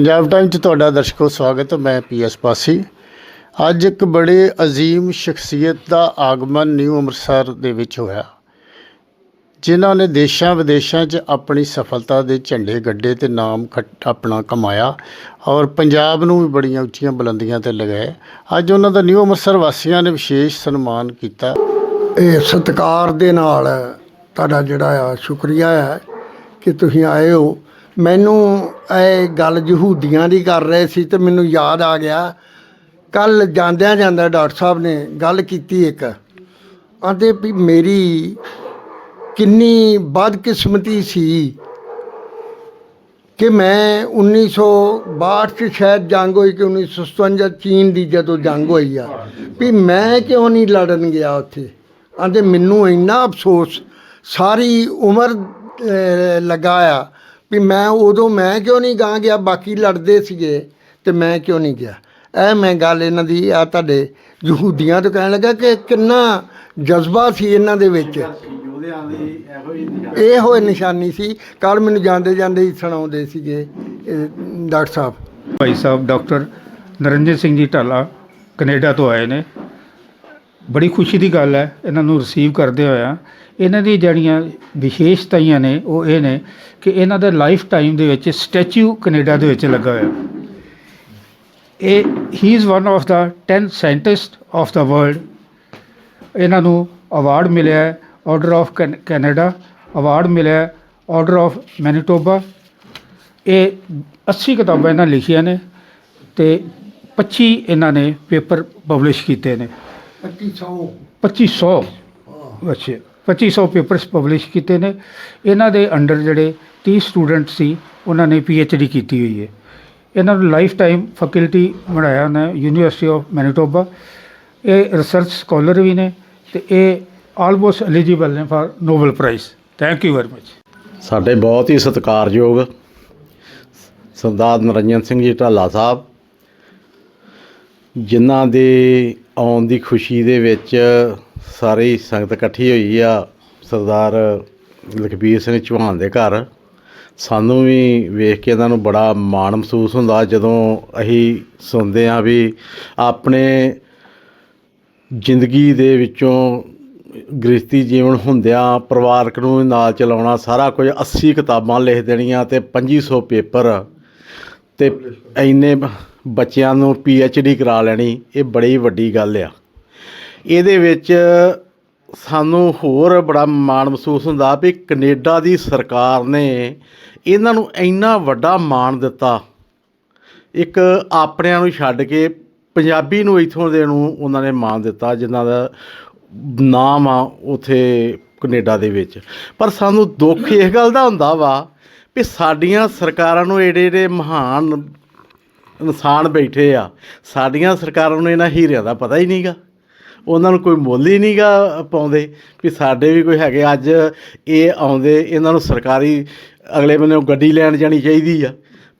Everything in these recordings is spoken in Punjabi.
ਪੰਜਾਬ ਟਾਈਮ 'ਚ ਤੁਹਾਡਾ ਦਰਸ਼ਕੋ ਸਵਾਗਤ ਹੈ ਮੈਂ ਪੀਐਸ ਪਾਸੀ ਅੱਜ ਇੱਕ ਬੜੇ ਅਜ਼ੀਮ ਸ਼ਖਸੀਅਤ ਦਾ ਆਗਮਨ ਨਿਊ ਅੰਮ੍ਰਿਤਸਰ ਦੇ ਵਿੱਚ ਹੋਇਆ। ਜਿਨ੍ਹਾਂ ਨੇ ਦੇਸ਼ਾਂ ਵਿਦੇਸ਼ਾਂ 'ਚ ਆਪਣੀ ਸਫਲਤਾ ਦੇ ਝੰਡੇ ਗੱਡੇ ਤੇ ਨਾਮ ਖੱਟ- ਆਪਣਾ ਕਮਾਇਆ ਔਰ ਪੰਜਾਬ ਨੂੰ ਵੀ ਬੜੀਆਂ ਉੱਚੀਆਂ ਬੁਲੰਦੀਆਂ ਤੇ ਲਗਾਏ। ਅੱਜ ਉਹਨਾਂ ਦਾ ਨਿਊ ਅੰਮ੍ਰਿਤਸਰ ਵਾਸੀਆਂ ਨੇ ਵਿਸ਼ੇਸ਼ ਸਨਮਾਨ ਕੀਤਾ। ਇਹ ਸਤਿਕਾਰ ਦੇ ਨਾਲ ਤੁਹਾਡਾ ਜਿਹੜਾ ਆ, ਸ਼ੁਕਰੀਆ ਹੈ ਕਿ ਤੁਸੀਂ ਆਏ ਹੋ। ਮੈਨੂੰ ਇਹ ਗੱਲ ਯਹੂਦੀਆਂ ਦੀ ਕਰ ਰਹੇ ਸੀ ਤੇ ਮੈਨੂੰ ਯਾਦ ਆ ਗਿਆ। ਕੱਲ ਜਾਂਦਿਆਂ ਜਾਂਦਾ ਡਾਕਟਰ ਸਾਹਿਬ ਨੇ ਗੱਲ ਕੀਤੀ ਇੱਕ। ਆਂਦੇ ਵੀ ਮੇਰੀ ਕਿੰਨੀ ਬਦਕਿਸਮਤੀ ਸੀ ਕਿ ਮੈਂ 1962 ਚ ਸ਼ਾਇਦ ਜੰਗ ਹੋਈ ਕਿ 1957 ਚੀਨ ਦੀ ਜਦੋਂ ਜੰਗ ਹੋਈ ਆ। ਵੀ ਮੈਂ ਕਿਉਂ ਨਹੀਂ ਲੜਨ ਗਿਆ ਉੱਥੇ? ਆਂਦੇ ਮੈਨੂੰ ਇੰਨਾ ਅਫਸੋਸ ਸਾਰੀ ਉਮਰ ਅਹ, ਲੱਗਾ ਆ ਵੀ ਮੈਂ ਉਦੋਂ ਮੈਂ ਕਿਉਂ ਨਹੀਂ ਗਾਂ ਗਿਆ? ਬਾਕੀ ਲੜਦੇ ਸੀਗੇ ਤੇ ਮੈਂ ਕਿਉਂ ਨਹੀਂ ਗਿਆ? ਇਹ ਮੈਂ ਗੱਲ ਇਹਨਾਂ ਦੀ ਆ ਤੁਹਾਡੇ ਯਹੂਦੀਆਂ ਤੋਂ ਕਹਿਣ ਲੱਗਾ ਕਿ ਕਿੰਨਾ ਜਜ਼ਬਾ ਸੀ ਇਹਨਾਂ ਦੇ ਵਿੱਚ। ਇਹ ਹੋਏ ਨਿਸ਼ਾਨੀ ਸੀ। ਕੱਲ ਮੈਨੂੰ ਜਾਂਦੇ ਜਾਂਦੇ ਹੀ ਸੁਣਾਉਂਦੇ ਸੀਗੇ ਡਾਕਟਰ ਸਾਹਿਬ। ਭਾਈ ਸਾਹਿਬ, ਡਾਕਟਰ ਨਰਿੰਦਰ ਸਿੰਘ ਜੀ ਢਾਲਾ ਕੈਨੇਡਾ ਤੋਂ ਆਏ ਨੇ। ਬੜੀ ਖੁਸ਼ੀ ਦੀ ਗੱਲ ਹੈ, ਇਹਨਾਂ ਨੂੰ ਰਿਸੀਵ ਕਰਦੇ ਹੋਇਆ ਇਹਨਾਂ ਦੀ ਜਿਹੜੀਆਂ ਵਿਸ਼ੇਸ਼ਤਾਈਆਂ ਨੇ ਉਹ ਇਹ ਨੇ ਕਿ ਇਹਨਾਂ ਦਾ ਲਾਈਫ ਟਾਈਮ ਦੇ ਵਿੱਚ ਸਟੈਚੂ ਕੈਨੇਡਾ ਦੇ ਵਿੱਚ ਲੱਗਾ ਹੋਇਆ। ਇਹ ਹੀ is one of the 10 scientist of the world ਇਹਨਾਂ ਨੂੰ ਅਵਾਰਡ ਮਿਲਿਆ ਆਰਡਰ ਆਫ ਕੈਨੇਡਾ ਅਵਾਰਡ ਮਿਲਿਆ ਆਰਡਰ ਆਫ ਮੈਨੀਟੋਬਾ ਇਹ 80 ਕਿਤਾਬਾਂ ਇਹਨਾਂ ਲਿਖੀਆਂ ਨੇ ਤੇ 25 ਇਹਨਾਂ ਨੇ ਪੇਪਰ ਪਬਲਿਸ਼ ਕੀਤੇ ਨੇ। 2500 2500 ਅੱਛਾ। 2500 ਪੇਪਰਸ ਪਬਲਿਸ਼ ਕੀਤੇ ਨੇ। ਇਹਨਾਂ ਦੇ ਅੰਡਰ ਜਿਹੜੇ 30 ਸਟੂਡੈਂਟ ਸੀ, ਉਹਨਾਂ ਨੇ ਡੀ ਕੀਤੀ ਹੋਈ ਹੈ। ਇਹਨਾਂ ਨੂੰ ਲਾਈਫ ਟਾਈਮ ਫੈਕਲਟੀ ਬਣਾਇਆ ਉਹਨਾਂ ਯੂਨੀਵਰਸਿਟੀ ਆਫ ਮੈਨੀਟੋਬਾ ਇਹ ਰਿਸਰਚ ਸਕਾਲਰ ਵੀ ਨੇ ਤੇ ਇਹ ਆਲਮੋਸਟ ਐਲੀਜੀਬਲ ਨੇ for Nobel prize thank you very much ਸਾਡੇ ਬਹੁਤ ਹੀ ਸਤਿਕਾਰਯੋਗ ਸਰਦਾਰ ਨਰਿੰਜਨ ਸਿੰਘ ਜੀ ਢਾਲਾ ਸਾਹਿਬ, ਜਿਨ੍ਹਾਂ ਦੇ ਆਉਣ ਦੀ ਖੁਸ਼ੀ ਦੇ ਵਿੱਚ ਸਾਰੀ ਸੰਗਤ ਇਕੱਠੀ ਹੋਈ ਆ, ਸਰਦਾਰ ਲਖਬੀਰ ਸਿੰਘ ਚੌਹਾਨ ਦੇ ਘਰ। ਸਾਨੂੰ ਵੀ ਵੇਖ ਕੇ ਇਹਨਾਂ ਨੂੰ ਬੜਾ ਮਾਣ ਮਹਿਸੂਸ ਹੁੰਦਾ ਜਦੋਂ ਅਸੀਂ ਸੁਣਦੇ ਹਾਂ ਵੀ ਆਪਣੇ ਜ਼ਿੰਦਗੀ ਦੇ ਵਿੱਚੋਂ ਗ੍ਰਸਤੀ ਜੀਵਨ ਹੁੰਦਿਆਂ ਪਰਿਵਾਰਕ ਨੂੰ ਵੀ ਨਾਲ ਚਲਾਉਣਾ, ਸਾਰਾ ਕੁਝ 80 ਕਿਤਾਬਾਂ ਲਿਖ ਦੇਣੀਆਂ ਤੇ 2500 ਪੇਪਰ ਤੇ ਇੰਨੇ ਬੱਚਿਆਂ ਨੂੰ ਡੀ ਕਰਾ ਲੈਣੀ, ਇਹ ਬੜੀ ਵੱਡੀ ਗੱਲ ਆ। ਇਹਦੇ ਵਿੱਚ ਸਾਨੂੰ ਹੋਰ ਬੜਾ ਮਾਣ ਮਹਿਸੂਸ ਹੁੰਦਾ ਵੀ ਕੈਨੇਡਾ ਦੀ ਸਰਕਾਰ ਨੇ ਇਹਨਾਂ ਨੂੰ ਇੰਨਾ ਵੱਡਾ ਮਾਣ ਦਿੱਤਾ। ਇੱਕ ਆਪਣਿਆਂ ਨੂੰ ਛੱਡ ਕੇ ਪੰਜਾਬੀ ਨੂੰ ਇੱਥੋਂ ਦੇ ਨੂੰ ਉਹਨਾਂ ਨੇ ਮਾਣ ਦਿੱਤਾ, ਜਿਨ੍ਹਾਂ ਦਾ ਨਾਮ ਆ ਉਥੇ ਕੈਨੇਡਾ ਦੇ ਵਿੱਚ। ਪਰ ਸਾਨੂੰ ਦੁੱਖ ਇਸ ਗੱਲ ਦਾ ਹੁੰਦਾ ਵਾ ਵੀ ਸਾਡੀਆਂ ਸਰਕਾਰਾਂ ਨੂੰ ਏਡੇ ਏਡੇ ਮਹਾਨ ਇਨਸਾਨ ਬੈਠੇ ਆ। ਸਾਡੀਆਂ ਸਰਕਾਰਾਂ ਨੂੰ ਇਹਨਾਂ ਹੀਰਿਆਂ ਦਾ ਪਤਾ ਹੀ ਨਹੀਂਗਾ ਉਹਨਾਂ ਨੂੰ ਕੋਈ ਮੁੱਲ ਹੀ ਨਹੀਂਗਾ ਪਾਉਂਦੇ ਵੀ ਸਾਡੇ ਵੀ ਕੋਈ ਹੈਗੇ। ਅੱਜ ਇਹ ਆਉਂਦੇ, ਇਹਨਾਂ ਨੂੰ ਸਰਕਾਰੀ ਅਗਲੇ ਬੰਨੇ ਗੱਡੀ ਲੈਣ ਜਾਣੀ ਚਾਹੀਦੀ ਆ।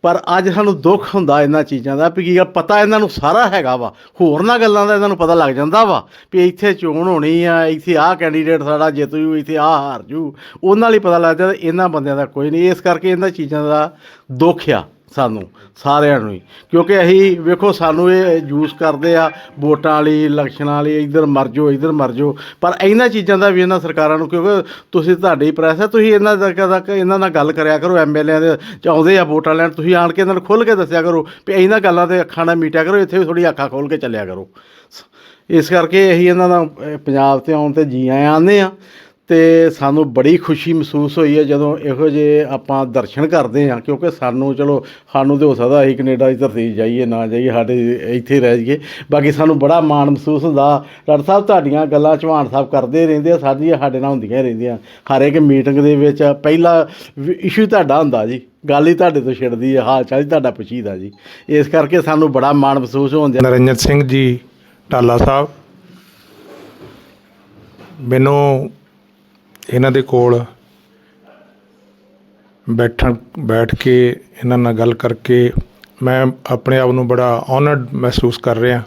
ਪਰ ਅੱਜ ਸਾਨੂੰ ਦੁੱਖ ਹੁੰਦਾ ਇਹਨਾਂ ਚੀਜ਼ਾਂ ਦਾ ਵੀ ਕੀ ਪਤਾ ਇਹਨਾਂ ਨੂੰ ਸਾਰਾ ਹੈਗਾ ਵਾ। ਹੋਰ ਨਾ ਗੱਲਾਂ ਦਾ ਇਹਨਾਂ ਨੂੰ ਪਤਾ ਲੱਗ ਜਾਂਦਾ ਵਾ ਵੀ ਇੱਥੇ ਚੋਣ ਹੋਣੀ ਆ, ਇੱਥੇ ਆਹ ਕੈਂਡੀਡੇਟ ਸਾਡਾ ਜਿੱਤ ਜੂ ਇੱਥੇ ਆਹ ਹਾਰ ਜੂ। ਉਹਨਾਂ ਲਈ ਪਤਾ ਲੱਗਦਾ ਇਹਨਾਂ ਬੰਦਿਆਂ ਦਾ ਕੋਈ ਨਹੀਂ। ਇਸ ਕਰਕੇ ਇਹਨਾਂ ਚੀਜ਼ਾਂ ਦਾ ਦੁੱਖ ਆ। ਸਾਨੂੰ, ਸਾਰਿਆਂ ਨੂੰ ਹੀ। ਕਿਉਂਕਿ ਅਸੀਂ, ਵੇਖੋ, ਸਾਨੂੰ ਇਹ ਯੂਜ਼ ਕਰਦੇ ਆ, ਵੋਟਾਂ ਵਾਲੀ, ਇਲੈਕਸ਼ਨਾਂ ਵਾਲੀ, ਇੱਧਰ ਮਰ ਜਾਓ, ਇੱਧਰ ਮਰ ਜਾਓ। ਪਰ ਇਹਨਾਂ ਚੀਜ਼ਾਂ ਦਾ ਵੀ ਇਹਨਾਂ ਸਰਕਾਰਾਂ ਨੂੰ, ਕਿਉਂਕਿ ਤੁਸੀਂ ਤੁਹਾਡੀ ਪ੍ਰੈਸ ਹੈ, ਤੁਸੀਂ ਇਹਨਾਂ ਦਾ ਤੱਕ ਇਹਨਾਂ ਨਾਲ ਗੱਲ ਕਰਿਆ ਕਰੋ ਐਮਐਲਏ ਦੇ ਚਾਹੁੰਦੇ ਆ ਵੋਟਾਂ ਲੈਣ, ਤੁਸੀਂ ਆਣ ਕੇ ਇਹਨਾਂ ਨੂੰ ਖੁੱਲ੍ਹ ਕੇ ਦੱਸਿਆ ਕਰੋ ਵੀ ਇਹਨਾਂ ਗੱਲਾਂ ਤੇ ਅੱਖਾਂ ਨਾਲ ਮੀਟਿਆ ਕਰੋ, ਇੱਥੇ ਵੀ ਥੋੜੀ ਅੱਖਾਂ ਖੋਲ੍ਹ ਕੇ ਚੱਲਿਆ ਕਰੋ। ਇਸ ਕਰਕੇ ਅਸੀਂ ਇਹਨਾਂ ਦਾ ਪੰਜਾਬ ਤੇ ਆਉਣ ਤੇ ਜੀ ਆਏ ਆਂਦੇ ਆ। ਤੇ ਸਾਨੂੰ ਬੜੀ ਖੁਸ਼ੀ ਮਹਿਸੂਸ ਹੋਈ ਹੈ ਜਦੋਂ ਇਹੋ ਜਿਹੇ ਆਪਾਂ ਦਰਸ਼ਨ ਕਰਦੇ ਹਾਂ, ਕਿਉਂਕਿ ਸਾਨੂੰ ਚਲੋ ਸਾਨੂੰ ਤੇ ਹੋ ਸਕਦਾ ਅਸੀਂ ਕੈਨੇਡਾ ਦੀ ਧਰਤੀ 'ਤੇ ਜਾਈਏ, ਨਾ ਜਾਈਏ, ਸਾਡੇ ਇੱਥੇ ਰਹਿ ਜਾਈਏ। ਬਾਕੀ ਸਾਨੂੰ ਬੜਾ ਮਾਣ ਮਹਿਸੂਸ ਹੁੰਦਾ। ਡਾਕਟਰ ਸਾਹਿਬ, ਤੁਹਾਡੀਆਂ ਗੱਲਾਂ ਚਵਾਨ ਸਾਹਿਬ ਕਰਦੇ ਰਹਿੰਦੇ ਆ, ਸਾਡੀਆਂ ਸਾਡੇ ਨਾਲ ਹੁੰਦੀਆਂ ਰਹਿੰਦੀਆਂ। ਹਰ ਇੱਕ ਮੀਟਿੰਗ ਦੇ ਵਿੱਚ ਪਹਿਲਾ ਇਸ਼ੂ ਤੁਹਾਡਾ ਹੁੰਦਾ ਜੀ। ਗੱਲ ਹੀ ਤੁਹਾਡੇ ਤੋਂ ਛਿੜਦੀ ਹੈ ਹਾਲ ਚਾਲ ਹੀ ਤੁਹਾਡਾ ਪੁੱਛੀਦਾ ਜੀ। ਇਸ ਕਰਕੇ ਸਾਨੂੰ ਬੜਾ ਮਾਣ ਮਹਿਸੂਸ ਹੁੰਦਾ ਨਰਿੰਦਰ ਸਿੰਘ ਜੀ ਢਾਲਾ ਸਾਹਿਬ। ਮੈਨੂੰ ਇਹਨਾਂ ਦੇ ਕੋਲ ਬੈਠਣ, ਬੈਠ ਕੇ ਇਹਨਾਂ ਨਾਲ ਗੱਲ ਕਰਕੇ ਮੈਂ ਆਪਣੇ ਆਪ ਨੂੰ ਬੜਾ ਔਨਰਡ ਮਹਿਸੂਸ ਕਰ ਰਿਹਾ।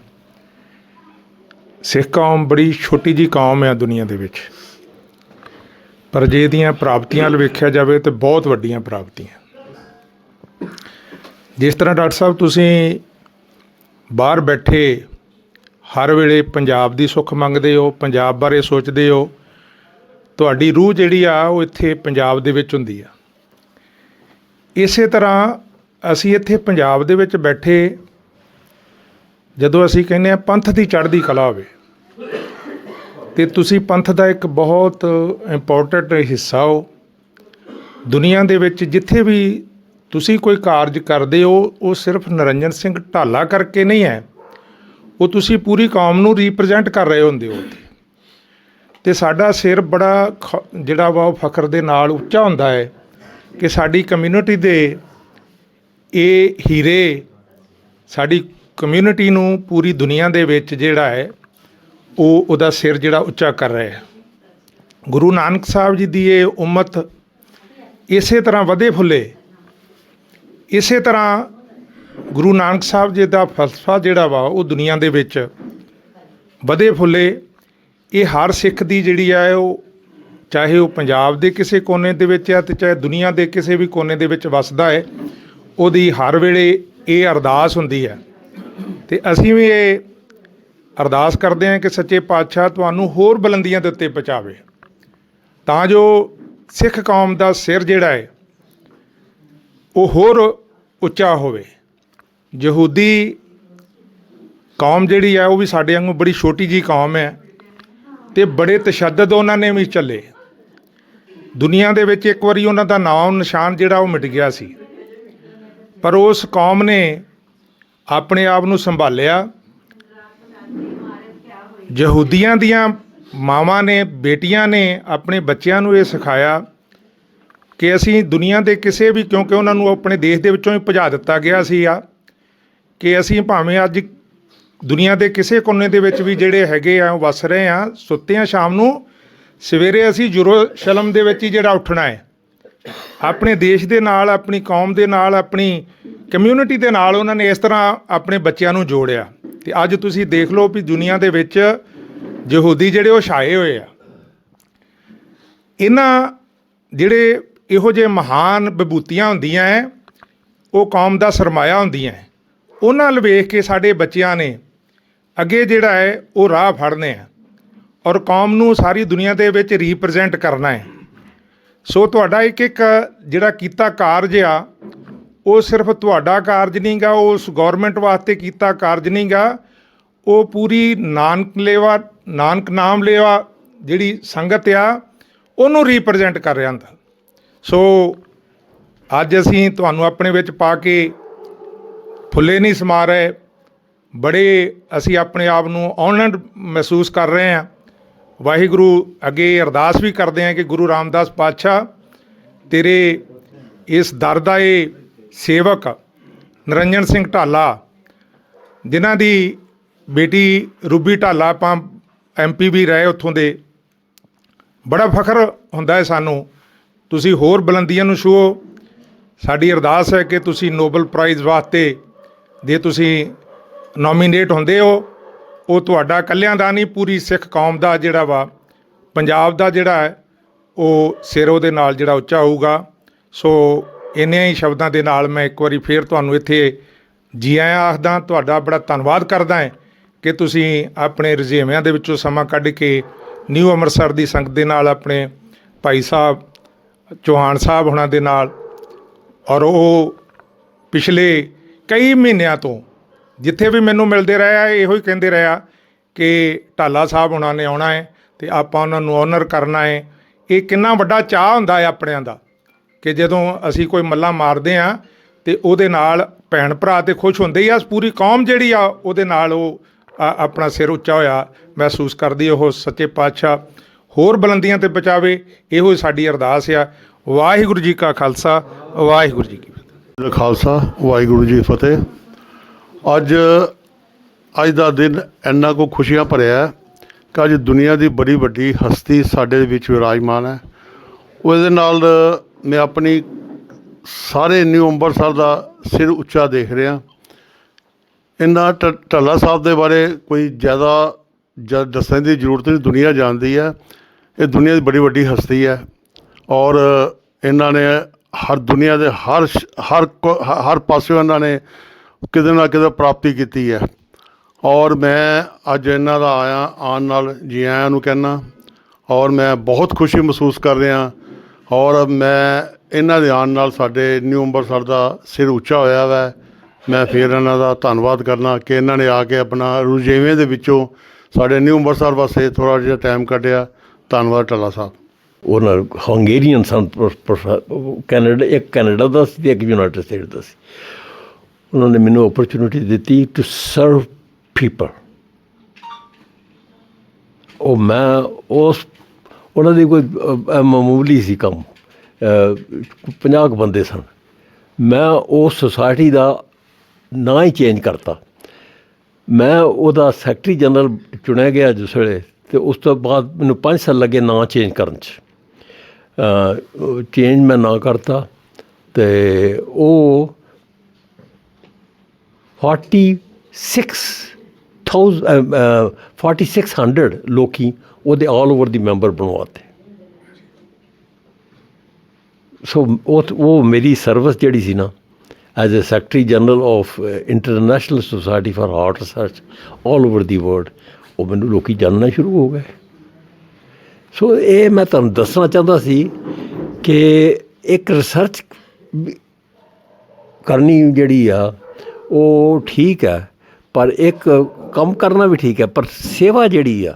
ਸਿੱਖ ਕੌਮ ਬੜੀ ਛੋਟੀ ਜੀ ਕੌਮ ਹੈ ਦੁਨੀਆ ਦੇ ਵਿੱਚ। ਪਰ ਜੇ ਇਹਦੀਆਂ ਪ੍ਰਾਪਤੀਆਂ ਵੱਲ ਵੇਖਿਆ ਜਾਵੇ ਤੇ ਬਹੁਤ ਵੱਡੀਆਂ ਪ੍ਰਾਪਤੀਆਂ। ਜਿਸ ਤਰ੍ਹਾਂ ਡਾਕਟਰ ਸਾਹਿਬ ਤੁਸੀਂ ਬਾਹਰ ਬੈਠੇ, ਹਰ ਵੇਲੇ ਪੰਜਾਬ ਦੀ ਸੁੱਖ ਮੰਗਦੇ ਹੋ, ਪੰਜਾਬ ਬਾਰੇ ਸੋਚਦੇ ਹੋ ਤੁਹਾਡੀ ਰੂਹ ਜਿਹੜੀ ਆ, ਉਹ ਇੱਥੇ ਪੰਜਾਬ ਦੇ ਵਿੱਚ ਹੁੰਦੀ ਆ। ਇਸੇ ਤਰ੍ਹਾਂ ਅਸੀਂ ਇੱਥੇ ਪੰਜਾਬ ਦੇ ਵਿੱਚ ਬੈਠੇ, ਜਦੋਂ ਅਸੀਂ ਕਹਿੰਦੇ ਆ, ਪੰਥ ਦੀ ਚੜ੍ਹਦੀ ਕਲਾ ਹੋਵੇ, ਤੇ ਤੁਸੀਂ ਪੰਥ ਦਾ ਇੱਕ ਬਹੁਤ ਇੰਪੋਰਟੈਂਟ ਹਿੱਸਾ ਹੋ। ਦੁਨੀਆ ਦੇ ਵਿੱਚ ਜਿੱਥੇ ਵੀ ਤੁਸੀਂ ਕੋਈ ਕਾਰਜ ਕਰਦੇ ਹੋ, ਉਹ ਸਿਰਫ ਨਰਿੰਜਨ ਸਿੰਘ ਢਾਲਾ ਕਰਕੇ ਨਹੀਂ ਹੈ। ਉਹ ਤੁਸੀਂ ਪੂਰੀ ਕੌਮ ਨੂੰ ਰਿਪਰੈਜ਼ੈਂਟ ਕਰ ਰਹੇ ਹੁੰਦੇ ਹੋ ਅਤੇ ਸਾਡਾ ਸਿਰ ਬੜਾ ਖ- ਜਿਹੜਾ ਵਾ ਉਹ ਫਖਰ ਦੇ ਨਾਲ ਉੱਚਾ ਹੁੰਦਾ ਹੈ ਕਿ ਸਾਡੀ ਕਮਿਊਨਿਟੀ ਦੇ ਇਹ ਹੀਰੇ ਸਾਡੀ ਕਮਿਊਨਿਟੀ ਨੂੰ ਪੂਰੀ ਦੁਨੀਆ ਦੇ ਵਿੱਚ ਜਿਹੜਾ ਹੈ, ਉਹ ਉਹਦਾ ਸਿਰ ਜਿਹੜਾ ਉੱਚਾ ਕਰ ਰਿਹਾ ਹੈ। ਗੁਰੂ ਨਾਨਕ ਸਾਹਿਬ ਜੀ ਦੀ ਇਹ ਉਮਤ ਇਸੇ ਤਰ੍ਹਾਂ ਵਧੇ ਫੁੱਲੇ। ਇਸੇ ਤਰ੍ਹਾਂ ਗੁਰੂ ਨਾਨਕ ਸਾਹਿਬ ਜੀ ਦਾ ਫਲਸਫਾ ਜਿਹੜਾ ਵਾ ਉਹ ਦੁਨੀਆ ਦੇ ਵਿੱਚ ਵਧੇ ਫੁੱਲੇ। ਇਹ ਹਰ ਸਿੱਖ ਦੀ ਜਿਹੜੀ ਆ ਉਹ, ਚਾਹੇ ਉਹ ਪੰਜਾਬ ਦੇ ਕਿਸੇ ਕੋਨੇ ਦੇ ਵਿੱਚ ਆ ਤੇ ਚਾਹੇ ਦੁਨੀਆ ਦੇ ਕਿਸੇ ਵੀ ਕੋਨੇ ਦੇ ਵਿੱਚ ਵਸਦਾ ਹੈ, ਉਹਦੀ ਹਰ ਵੇਲੇ ਇਹ ਅਰਦਾਸ ਹੁੰਦੀ ਹੈ। ਤੇ ਅਸੀਂ ਵੀ ਇਹ ਅਰਦਾਸ ਕਰਦੇ ਹਾਂ ਕਿ ਸੱਚੇ ਪਾਤਸ਼ਾਹ ਤੁਹਾਨੂੰ ਹੋਰ ਬੁਲੰਦੀਆਂ ਦੇ ਉੱਤੇ ਪਹੁੰਚਾਵੇ। ਤਾਂ ਜੋ ਸਿੱਖ ਕੌਮ ਦਾ ਸਿਰ ਜਿਹੜਾ ਹੈ, ਉਹ ਹੋਰ ਉੱਚਾ ਹੋਵੇ। ਯਹੂਦੀ ਕੌਮ ਜਿਹੜੀ ਹੈ ਉਹ ਵੀ ਸਾਡੇ ਵਾਂਗੂ ਬੜੀ ਛੋਟੀ ਜੀ ਕੌਮ ਹੈ। ਤੇ ਬੜੇ ਤਸ਼ੱਦਦ ਉਹਨਾਂ ਨੇ ਵੀ ਚੱਲੇ। ਦੁਨੀਆ ਦੇ ਵਿੱਚ ਇੱਕ ਵਾਰੀ ਉਹਨਾਂ ਦਾ ਨਾਮ ਨਿਸ਼ਾਨ ਜਿਹੜਾ ਉਹ ਮਿਟ ਗਿਆ ਸੀ। ਪਰ ਉਸ ਕੌਮ ਨੇ ਆਪਣੇ ਆਪ ਨੂੰ ਸੰਭਾਲਿਆ। ਯਹੂਦੀਆਂ ਦੀਆਂ ਮਾਵਾਂ ਨੇ, ਬੇਟੀਆਂ ਨੇ ਆਪਣੇ ਬੱਚਿਆਂ ਨੂੰ ਇਹ ਸਿਖਾਇਆ ਕਿ ਅਸੀਂ ਦੁਨੀਆ ਦੇ ਕਿਸੇ ਵੀ ਕਿਉਂਕਿ ਉਹਨਾਂ ਨੂੰ ਆਪਣੇ ਦੇਸ਼ ਦੇ ਵਿੱਚੋਂ ਹੀ ਭਜਾ ਦਿੱਤਾ ਗਿਆ ਸੀ ਆ ਕਿ ਅਸੀਂ ਭਾਵੇਂ ਅੱਜ ਦੁਨੀਆ ਦੇ ਕਿਸੇ ਕੋਨੇ ਦੇ ਵਿੱਚ ਵੀ ਜਿਹੜੇ ਹੈਗੇ ਆ, ਉਹ ਵਸ ਰਹੇ ਆ। ਸੁੱਤੇ ਆ ਸ਼ਾਮ ਨੂੰ ਸਵੇਰੇ ਅਸੀਂ ਯਰੂਸ਼ਲਮ ਦੇ ਵਿੱਚ ਹੀ ਜਿਹੜਾ ਉੱਠਣਾ ਹੈ। ਆਪਣੇ ਦੇਸ਼ ਦੇ ਨਾਲ, ਆਪਣੀ ਕੌਮ ਦੇ ਨਾਲ, ਆਪਣੀ ਕਮਿਊਨਿਟੀ ਦੇ ਨਾਲ ਉਹਨਾਂ ਨੇ ਇਸ ਤਰ੍ਹਾਂ ਆਪਣੇ ਬੱਚਿਆਂ ਨੂੰ ਜੋੜਿਆ। ਤੇ ਅੱਜ ਤੁਸੀਂ ਦੇਖ ਲਓ ਵੀ ਦੁਨੀਆ ਦੇ ਵਿੱਚ ਯਹੂਦੀ ਜਿਹੜੇ ਉਹ ਛਾਏ ਹੋਏ ਆ। ਇਹਨਾਂ ਜਿਹੜੇ ਇਹੋ ਜਿਹੇ ਮਹਾਨ ਵਿਭੂਤੀਆਂ ਹੁੰਦੀਆਂ ਹੈ ਉਹ ਕੌਮ ਦਾ ਸਰਮਾਇਆ ਹੁੰਦੀਆਂ ਹੈ ਉਹਨਾਂ ਵੱਲ ਵੇਖ ਕੇ ਸਾਡੇ ਬੱਚਿਆਂ ਨੇ ਅੱਗੇ ਜਿਹੜਾ ਹੈ, ਉਹ ਰਾਹ ਫੜਨੇ ਆ ਔਰ ਕੌਮ ਨੂੰ ਸਾਰੀ ਦੁਨੀਆ ਦੇ ਵਿੱਚ ਰਿਪਰੈਜ਼ੈਂਟ ਕਰਨਾ ਹੈ। ਸੋ ਤੁਹਾਡਾ ਇੱਕ ਇੱਕ ਜਿਹੜਾ ਕੀਤਾ ਕਾਰਜ ਆ, ਉਹ ਸਿਰਫ ਤੁਹਾਡਾ ਕਾਰਜ ਨਹੀਂਗਾ ਉਸ ਗਵਰਨਮੈਂਟ ਵਾਸਤੇ ਕੀਤਾ ਕਾਰਜ ਨਹੀਂਗਾ ਉਹ ਪੂਰੀ ਨਾਨਕ ਲੇਵਾ, ਨਾਨਕ ਨਾਮ ਲੇਵਾ ਜਿਹੜੀ ਸੰਗਤ ਆ, ਉਹਨੂੰ ਰਿਪਰੈਜ਼ੈਂਟ ਕਰ ਰਿਹਾ ਹੁੰਦਾ। ਸੋ ਅੱਜ ਅਸੀਂ ਤੁਹਾਨੂੰ ਆਪਣੇ ਵਿੱਚ ਪਾ ਕੇ ਫੁੱਲੇ ਨਹੀਂ ਸਮਾ ਰਹੇ ਬੜੇ ਅਸੀਂ ਆਪਣੇ ਆਪ ਨੂੰ ਆਨੰਦ ਮਹਿਸੂਸ ਕਰ ਰਹੇ ਹਾਂ। ਵਾਹਿਗੁਰੂ ਅੱਗੇ ਅਰਦਾਸ ਵੀ ਕਰਦੇ ਹਾਂ ਕਿ ਗੁਰੂ ਰਾਮਦਾਸ ਪਾਤਸ਼ਾਹ ਤੇਰੇ ਇਸ ਦਰ ਦਾ ਇਹ ਸੇਵਕ ਨਰਿੰਜਨ ਸਿੰਘ ਢਾਲਾ, ਜਿਨ੍ਹਾਂ ਦੀ ਬੇਟੀ ਰੂਬੀ ਢਾਲਾ ਆਪਾਂ ਐਮਪੀ ਵੀ ਰਹੇ ਉੱਥੋਂ ਦੇ, ਬੜਾ ਫਖਰ ਹੁੰਦਾ ਹੈ ਸਾਨੂੰ। ਤੁਸੀਂ ਹੋਰ ਬੁਲੰਦੀਆਂ ਨੂੰ ਛੂਹੋ। ਸਾਡੀ ਅਰਦਾਸ ਹੈ ਕਿ ਤੁਸੀਂ ਨੋਬਲ ਪ੍ਰਾਈਜ਼ ਵਾਸਤੇ, ਜੇ ਤੁਸੀਂ ਨੋਮੀਨੇਟ ਹੁੰਦੇ ਹੋ, ਉਹ ਤੁਹਾਡਾ ਇਕੱਲਿਆਂ ਦਾ ਨਹੀਂ, ਪੂਰੀ ਸਿੱਖ ਕੌਮ ਦਾ ਜਿਹੜਾ ਵਾ, ਪੰਜਾਬ ਦਾ ਜਿਹੜਾ ਹੈ, ਉਹ ਸਿਰ ਉਹਦੇ ਨਾਲ ਜਿਹੜਾ ਉੱਚਾ ਹੋਊਗਾ। ਸੋ ਇੰਨੇ ਹੀ ਸ਼ਬਦਾਂ ਦੇ ਨਾਲ ਮੈਂ ਇੱਕ ਵਾਰੀ ਫੇਰ ਤੁਹਾਨੂੰ ਇੱਥੇ ਜੀ ਆਇਆਂ ਆਖਦਾ, ਤੁਹਾਡਾ ਬੜਾ ਧੰਨਵਾਦ ਕਰਦਾ ਹਾਂ ਕਿ ਤੁਸੀਂ ਆਪਣੇ ਰੁਝੇਵਿਆਂ ਦੇ ਵਿੱਚੋਂ ਸਮਾਂ ਕੱਢ ਕੇ ਨਿਊ ਅੰਮ੍ਰਿਤਸਰ ਦੀ ਸੰਗਤ ਦੇ ਨਾਲ ਆਪਣੇ ਭਾਈ ਸਾਹਿਬ ਚੌਹਾਨ ਸਾਹਿਬ ਹੁਣਾਂ ਦੇ ਨਾਲ ਔਰ ਉਹ ਪਿਛਲੇ ਕਈ ਮਹੀਨਿਆਂ ਤੋਂ ਜਿੱਥੇ ਵੀ ਮੈਨੂੰ ਮਿਲਦੇ ਰਹੇ ਆ, ਇਹੋ ਹੀ ਕਹਿੰਦੇ ਰਹੇ ਆ ਕਿ ਢਾਲਾ ਸਾਹਿਬ ਉਹਨਾਂ ਨੇ ਆਉਣਾ ਹੈ ਤੇ ਆਪਾਂ ਉਹਨਾਂ ਨੂੰ ਆਨਰ ਕਰਨਾ ਹੈ। ਇਹ ਕਿੰਨਾ ਵੱਡਾ ਚਾਹ ਹੁੰਦਾ ਹੈ ਆਪਣਿਆਂ ਦਾ ਕਿ ਜਦੋਂ ਅਸੀਂ ਕੋਈ ਮੱਲਾ ਮਾਰਦੇ ਆ ਤੇ ਉਹਦੇ ਨਾਲ ਭੈਣ ਭਰਾ ਤੇ ਖੁਸ਼ ਹੁੰਦੇ ਹੀ ਆ, ਪੂਰੀ ਕੌਮ ਜਿਹੜੀ ਆ, ਉਹਦੇ ਨਾਲ ਉਹ ਆਪਣਾ ਸਿਰ ਉੱਚਾ ਹੋਇਆ ਮਹਿਸੂਸ ਕਰਦੀ ਉਹ ਸੱਚੇ ਪਾਤਸ਼ਾਹ ਹੋਰ ਬੁਲੰਦੀਆਂ ਤੇ ਪਹੁੰਚਾਵੇ ਇਹੋ ਹੀ ਸਾਡੀ ਅਰਦਾਸ ਆ। ਵਾਹਿਗੁਰੂ ਜੀ ਕਾ ਖਾਲਸਾ, ਵਾਹਿਗੁਰੂ ਜੀ ਕੀ ਫਤਿਹ। ਖਾਲਸਾ, ਵਾਹਿਗੁਰੂ ਜੀ ਫਤਿਹ। ਅੱਜ ਅੱਜ ਦਾ ਦਿਨ ਇੰਨਾ ਕੋ ਖੁਸ਼ੀਆਂ ਭਰਿਆ ਹੈ ਕਿ ਅੱਜ ਦੁਨੀਆ ਦੀ ਬੜੀ ਵੱਡੀ ਹਸਤੀ ਸਾਡੇ ਵਿੱਚ ਵਿਰਾਜਮਾਨ ਹੈ। ਉਹਦੇ ਨਾਲ ਮੈਂ ਆਪਣੀ ਸਾਰੇ ਨਿਊ ਅੰਮ੍ਰਿਤਸਰ ਦਾ ਸਿਰ ਉੱਚਾ ਦੇਖ ਰਿਹਾ। ਇਹਨਾਂ ਢ- ਢੱਲਾ ਸਾਹਿਬ ਦੇ ਬਾਰੇ ਕੋਈ ਜ਼ਿਆਦਾ ਜ, ਦੱਸਣ ਦੀ ਜ਼ਰੂਰਤ ਨਹੀਂ, ਦੁਨੀਆ ਜਾਣਦੀ ਹੈ। ਇਹ ਦੁਨੀਆ ਦੀ ਬੜੀ ਵੱਡੀ ਹਸਤੀ ਹੈ ਔਰ ਇਹਨਾਂ ਨੇ ਹਰ ਦੁਨੀਆ ਦੇ ਹਰ ਸ਼- ਹਰ ਕੋ- ਹਰ ਪਾਸੇ ਇਹਨਾਂ ਨੇ ਕਿਤੇ ਨਾ ਕਿਤੇ ਪ੍ਰਾਪਤੀ ਕੀਤੀ ਹੈ। ਔਰ ਮੈਂ ਅੱਜ ਇਹਨਾਂ ਦਾ ਆਇਆ, ਆਉਣ ਨਾਲ ਜੀ ਆਇਆਂ ਨੂੰ ਕਹਿਣਾ ਔਰ ਮੈਂ ਬਹੁਤ ਖੁਸ਼ੀ ਮਹਿਸੂਸ ਕਰ ਰਿਹਾ, ਔਰ ਮੈਂ ਇਹਨਾਂ ਦੇ ਆਉਣ ਨਾਲ ਸਾਡੇ ਨਿਊ ਅੰਮ੍ਰਿਤਸਰ ਦਾ ਸਿਰ ਉੱਚਾ ਹੋਇਆ ਵੈ। ਮੈਂ ਫਿਰ ਇਹਨਾਂ ਦਾ ਧੰਨਵਾਦ ਕਰਨਾ ਕਿ ਇਹਨਾਂ ਨੇ ਆ ਕੇ ਆਪਣਾ ਰੁਝੇਵੇਂ ਦੇ ਵਿੱਚੋਂ ਸਾਡੇ ਨਿਊ ਅੰਮ੍ਰਿਤਸਰ ਵਾਸਤੇ ਥੋੜਾ ਜਿਹਾ ਟਾਈਮ ਕੱਢਿਆ। ਧੰਨਵਾਦ ਟੱਲਾ ਸਾਹਿਬ। ਉਹਨਾਂ ਹੰਗੇਰੀਅਨ ਸਨ ਕੈਨੇਡਾ, ਇੱਕ ਕੈਨੇਡਾ ਦਾ ਸੀ ਤੇ ਇੱਕ ਯੂਨਾਈਟਿਡ ਸਟੇਟ ਦਾ ਸੀ। ਉਹਨਾਂ ਨੇ ਮੈਨੂੰ ਓਪਰਚੁਨਿਟੀ ਦਿੱਤੀ ਟੂ ਸਰਵ ਪੀਪਲ ਉਹ ਮੈਂ ਉਸ, ਉਹਨਾਂ ਦੀ ਕੋਈ ਮਾਮੂਲੀ ਸੀ ਕੰਮ। 50 ਕੁ ਬੰਦੇ ਸਨ। ਮੈਂ ਉਹ ਸੁਸਾਇਟੀ ਦਾ ਨਾਂ ਹੀ ਚੇਂਜ ਕਰਤਾ। ਮੈਂ ਉਹਦਾ ਸੈਕਟਰੀ ਜਨਰਲ ਚੁਣਿਆ ਗਿਆ ਜਿਸ ਵੇਲੇ ਤੇ ਉਸ ਤੋਂ ਬਾਅਦ ਮੈਨੂੰ 5 ਸਾਲ ਲੱਗੇ ਨਾਂ ਚੇਂਜ ਕਰਨ 'ਚ। ਚੇਂਜ ਮੈਂ ਨਾ ਕਰਤਾ ਤੇ ਉਹ 46000 4600 ਲੋਕੀ ਉਹਦੇ ਆਲ ਓਵਰ ਦੀ ਮੈਂਬਰ ਬਣਵਾਤੇ। ਸੋ ਉਹ ਉਹ ਮੇਰੀ ਸਰਵਿਸ ਜਿਹੜੀ ਸੀ ਨਾ as a secretary general of international society for heart research all over the world ਉਹ ਮੈਨੂੰ ਲੋਕੀ ਜਾਣਨਾ ਸ਼ੁਰੂ ਹੋ ਗਏ। ਸੋ ਇਹ ਮੈਂ ਤੁਹਾਨੂੰ ਦੱਸਣਾ ਚਾਹੁੰਦਾ ਸੀ ਕਿ ਇੱਕ ਰਿਸਰਚ ਕਰਨੀ ਜਿਹੜੀ ਆ ਉਹ ਠੀਕ ਹੈ, ਪਰ ਇੱਕ ਕੰਮ ਕਰਨਾ ਵੀ ਠੀਕ ਹੈ, ਪਰ ਸੇਵਾ ਜਿਹੜੀ ਆ,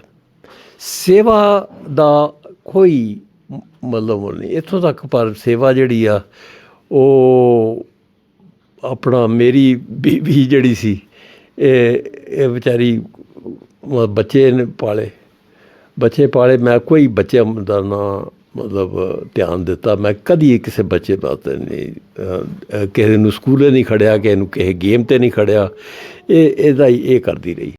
ਸੇਵਾ ਦਾ ਕੋਈ ਮਤਲਬ ਉਹ ਨਹੀਂ। ਇੱਥੋਂ ਤੱਕ ਪਰ ਸੇਵਾ ਜਿਹੜੀ ਆ, ਉਹ ਆਪਣਾ ਮੇਰੀ ਬੀਵੀ ਜਿਹੜੀ ਸੀ, ਇਹ ਇਹ ਵਿਚਾਰੀ ਬੱਚੇ ਨੇ ਪਾਲੇ। ਬੱਚੇ ਪਾਲੇ, ਮੈਂ ਕੋਈ ਬੱਚੇ ਦਾ ਨਾਂ ਮਤਲਬ, ਧਿਆਨ ਦਿੱਤਾ। ਮੈਂ ਕਦੀ ਕਿਸੇ ਬੱਚੇ ਵਾਸਤੇ ਨਹੀਂ ਕਿਸੇ ਨੂੰ ਸਕੂਲੇ ਨਹੀਂ ਖੜਿਆ, ਕਿਸੇ ਨੂੰ ਕਿਸੇ ਗੇਮ ਤੇ ਨਹੀਂ ਖੜਿਆ। ਇਹ, ਇਹਦਾ ਹੀ, ਇਹ ਕਰਦੀ ਰਹੀ।